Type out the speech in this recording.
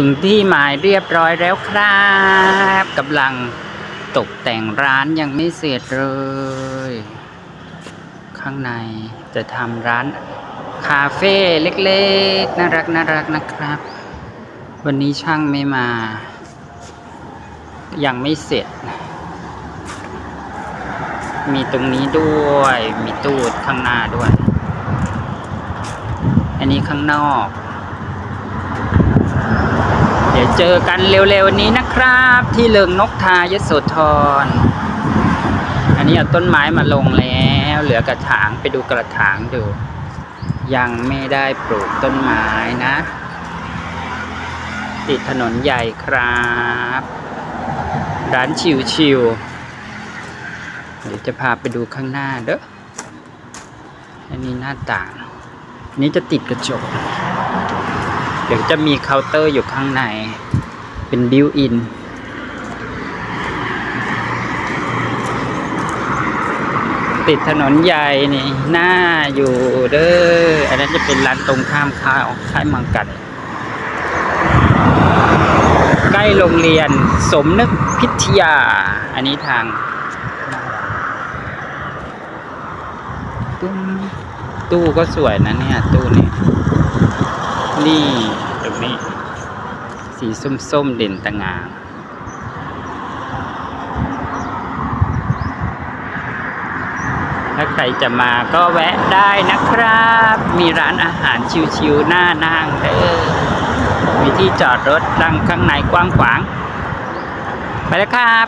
ถึงที่หมายเรียบร้อยแล้วครับกำลังตกแต่งร้านยังไม่เสร็จเลย ข้างในจะทำร้านคาเฟ่เล็กๆ น่ารักน่ารักนะครับ วันนี้ช่างไม่มา ยังไม่เสร็จ มีตรงนี้ด้วย มีตู้ข้างหน้าด้วย อันนี้ข้างนอก ดี๋ยวเจอกันเร็วๆนี้นะครับ ที่เลิงนกทายโสธรอันนี้เอาต้นไม้มาลงแล้ว เหลือกระถางไปดูกระถางดู ยังไม่ได้ปลูกต้นไม้นะ ติดถนนใหญ่ครับ ร้านชิวๆเดี๋ยวจะพาไปดูข้างหน้าเด้ออันนี้หน้าต่างนนี้จะติดกระจก เดี๋ยวจะมีเคาน์เตอร์อยู่ข้างใน เป็นบิวอิน ติดถนนใหญ่นี่หน้าอยู่เด้อ อันนั้นจะเป็นร้านตรงข้ามข้าวค่ายมังกัด ใกล้โรงเรียนสมนึกพิทยา อันนี้ทางตู้ก็สวยนะเนี่ย ตู้นี้ นี่ตรงนี้ สีส้มๆเด่นตะงามถ้าใครจะมาก็แวะได้นะครับ มีร้านอาหารชิวๆหน้านั่งเด้อมีที่จอดรถดังข้างในกว้างขวาง ไปแล้วครับ